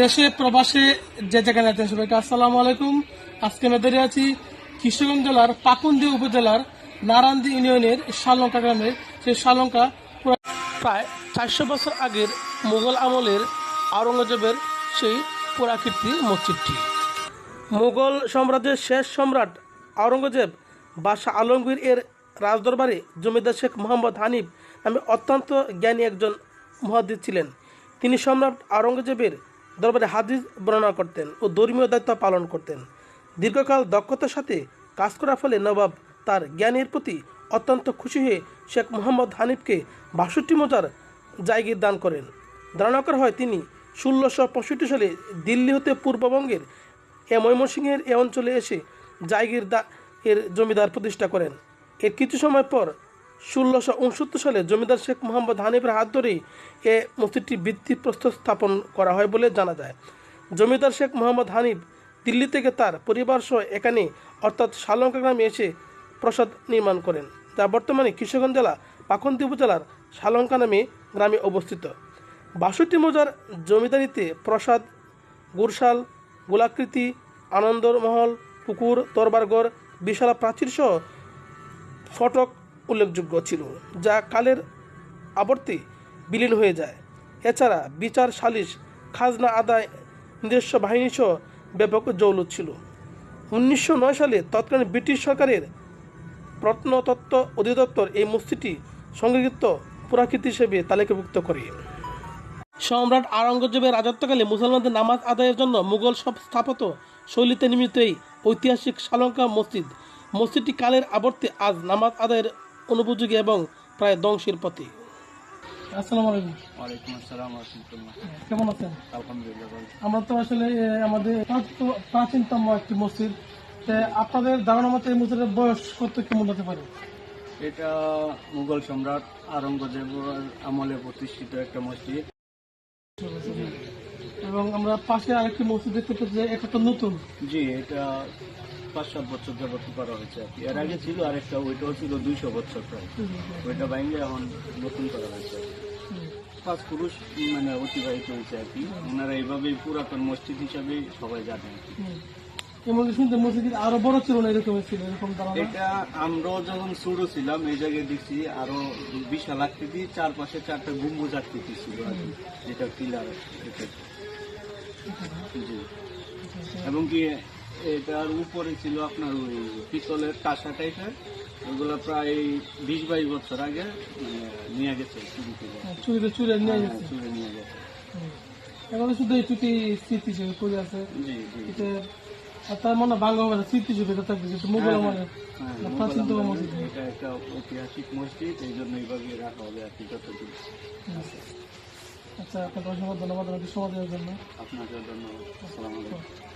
দেশে, প্রবাসে, যে যেখানে আছেন সবাইকে আসসালামু আলাইকুম। আজকে আমরা দাঁড়িয়ে আছি কিশোরগঞ্জ জেলার পাকুন্দি উপজেলার নারান্দি ইউনিয়নের শালঙ্কা গ্রামে। সেই শালঙ্কা প্রায় চারশো বছর আগের মুঘল আমলের আওরঙ্গজেবের সেই পুরাকীর্তি মসজিদটি। মুঘল সাম্রাজ্যের শেষ সম্রাট আওরঙ্গজেব বাদশাহ আলমগীর এর রাজদরবারে জমিদার শেখ মোহাম্মদ হানিফ নামে অত্যন্ত জ্ঞানী একজন মহাদ্দিস ছিলেন। তিনি সম্রাট আওরঙ্গজেবের দরবারে হাদিস বর্ণনা করতেন ও ধর্মীয় দায়িত্ব পালন করতেন। দীর্ঘকাল দক্ষতার সাথে কাজ করার ফলে নবাব তার জ্ঞানের প্রতি অত্যন্ত খুশি হয়ে শেখ মোহাম্মদ হানিফকে বাষট্টি মজার জায়গির দান করেন। ধারণা করা হয় তিনি ষোলোশো পঁয়ষট্টি সালে দিল্লি হতে পূর্ববঙ্গের এ ময়মনসিংহের এ অঞ্চলে এসে জায়গির দা, এর জমিদার প্রতিষ্ঠা করেন। এর কিছু সময় পর ষোলোশো উনসত্তর সালে জমিদার শেখ মোহাম্মদ হানিফের হাত ধরেই এ মসজিদটি ভিত্তিপ্রস্তর স্থাপন করা হয় বলে জানা যায়। জমিদার শেখ মোহাম্মদ হানিফ দিল্লি থেকে তার পরিবার সহ এখানে অর্থাৎ শালঙ্কা গ্রামে এসে প্রসাদ নির্মাণ করেন, যা বর্তমানে কিশোরগঞ্জ জেলা পাখন্দি উপজেলার শালঙ্কা নামে গ্রামে অবস্থিত। বাষট্টি মৌজার জমিদারিতে প্রসাদ গুরশাল গোলাকৃতি আনন্দমহল পুকুর দরবারগড় বিশালা প্রাচীর সহ ফটক উল্লেখযোগ্য ছিল, যা কালের আবর্তে বিলীন হয়ে যায়। এছাড়া বিচার, সালিশ, খাজনা আদায়, নিজস্ব বাহিনী সহ ব্যাপক জৌলত ছিল। উনিশশো নয় সালে তৎকালীন ব্রিটিশ সরকারের প্রত্নতত্ত্ব অধিদপ্তর এই মসজিদটি সংরক্ষিত পুরাকীর্তি হিসেবে তালিকাভুক্ত করে। সম্রাট আওরঙ্গজেবের রাজত্বকালে মুসলমানদের নামাজ আদায়ের জন্য মুঘল সব স্থাপত্য শৈলীতে নির্মিত এই ঐতিহাসিক শালঙ্কা মসজিদ। মসজিদটি কালের আবর্তে আজ নামাজ আদায়ের অনুপযোগী এবং প্রায় ধ্বংসের পথে। আসসালামু আলাইকুম। ওয়ালাইকুম আসসালাম রহমতুল্লাহ। কেমন আছেন? আলহামদুলিল্লাহ আমরা তো আসলে আমাদের প্রাচ- প্রাচীনতম একটি মসজিদ। আপনাদের ধারণা মতো এই মসজিদের বয়স কত কেমন হতে পারে? এটা মুঘল সম্রাট আওরঙ্গজেব আমলে প্রতিষ্ঠিত একটা মসজিদ। এবং আমরা পাশে আরেকটি মসজিদ দেখতে পাচ্ছি এটা তো নতুন। জি এটা পাঁচ সাত বছর যাবত করা হয়েছে আর কি। এর আগে ছিল আরেকটা ওইটাও ছিল দুইশো বছর প্রায়। ওইটা বাইঙ্গে এখন নতুন করা হয়েছে। পাঁচ পুরুষ মানে অতিবাহিত হয়েছে আর কি। ওনারা এইভাবেই পুরাতন মসজিদ হিসাবে সবাই জানে আর কি। মসজিদ শুনতে মসজিদ আরও বড় ছিল না এরকম ছিল এরকম এটা আমরাও যখন ছোট ছিলাম এই জায়গায় দেখছি আরও বিশাল আকৃতি চারপাশে চারটা গম্বুজ আকৃতি ছিল আর কি, যেটা পিলার জি। এবং কি এটার উপরে ছিল আপনার ওই পিতলের কাঁসা টাইপের। ওগুলো প্রায় বিশ বাইশ বছর আগে মানে নিয়ে গেছে চুরি থেকে চুরিতে চুরে নিয়ে হ্যাঁ, গেছে। চুরি নিয়ে গেছে। এখন শুধু স্মৃতি হিসেবে পড়ে আছে। জি জি তার মনে স্মৃতি হিসেবে থাকবে হ্যাঁ, হ্যাঁ, প্রাচীনতম মসজিদ। এটা একটা ঐতিহাসিক মসজিদ এই জন্য এইভাবে রাখা হবে আর কি যতদিন। আচ্ছা আপনাকে অসংখ্য ধন্যবাদ আমাকে সময় দেওয়ার জন্য। আপনাকে ধন্যবাদ। আসসালামু আলাইকুম।